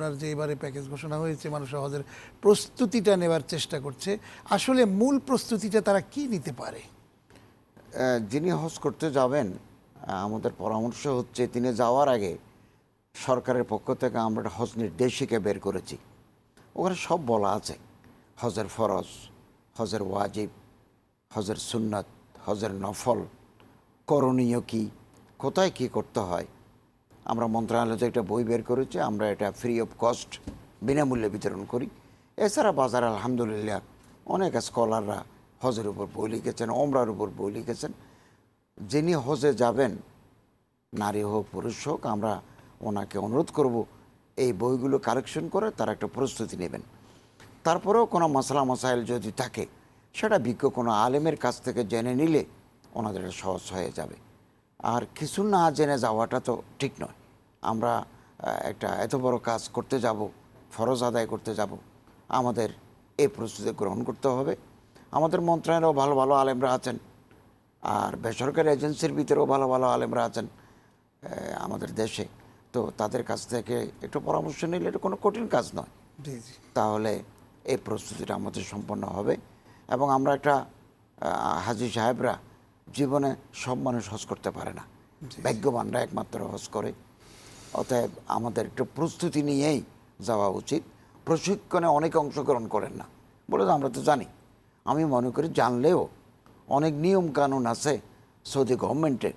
আপনার যে এবারে প্যাকেজ ঘোষণা হয়েছে, মানুষ হজের প্রস্তুতিটা নেবার চেষ্টা করছে। আসলে মূল প্রস্তুতিটা তারা কি নিতে পারে? যিনি হজ করতে যাবেন আমাদের পরামর্শ হচ্ছে তিনি যাওয়ার আগে সরকারের পক্ষ থেকে আমরা একটা হজ নির্দেশিকা বের করেছি। ওখানে সব বলা আছে। হজের ফরজ, হজের ওয়াজিব, হজের সুন্নত, হজের নফল, করণীয় কি, কোথায় কি করতে হয় আমরা মন্ত্রণালয়তে একটা বই বের করেছি, আমরা এটা ফ্রি অফ কস্ট বিনামূল্যে বিতরণ করি। এছাড়া বাজার আলহামদুলিল্লাহ অনেক স্কলাররা হজের উপর বই লিখেছেন ওমরার উপর বই লিখেছেন। যিনি হজে যাবেন, নারী হোক, পুরুষ হোক, আমরা ওনাকে অনুরোধ করব এই বইগুলো কালেকশন করে তার একটা প্রস্তুতি নেবেন। তারপরেও কোনো মশলা মশাইল যদি থাকে, সেটা বিজ্ঞ কোনো আলেমের কাছ থেকে জেনে নিলে ওনাদের সহজ হয়ে যাবে। আর কিছু না জেনে যাওয়াটা তো ঠিক নয়। আমরা একটা এত বড় কাজ করতে যাব ফরজ আদায় করতে যাব আমাদের এই প্রস্তুতি গ্রহণ করতে হবে। আমাদের মন্ত্রণালয়েও ভালো ভালো আলেমরা আছেন আর বেসরকারি এজেন্সির ভিতরেও ভালো ভালো আলেমরা আছেন আমাদের দেশে। তো তাদের কাছ থেকে একটু পরামর্শ নিলে এটা কোনো কঠিন কাজ নয়। তাহলে এই প্রস্তুতিটা আমাদের সম্পন্ন হবে এবং আমরা একটা হাজি সাহেবরা জীবনে সব মানুষ হজ করতে পারে না। ভাগ্যবানরা একমাত্র হজ করে। অতএব আমাদের একটু প্রস্তুতি নিয়েই যাওয়া উচিত। প্রশিক্ষণে অনেকে অংশগ্রহণ করেন না, বলে আমরা তো জানি। আমি মনে করি জানলেও অনেক নিয়ম কানুন আছে সৌদি গভর্নমেন্টের।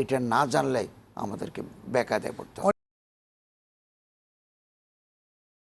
এটা না জানলে আমাদেরকে বেকায়দায় পড়তে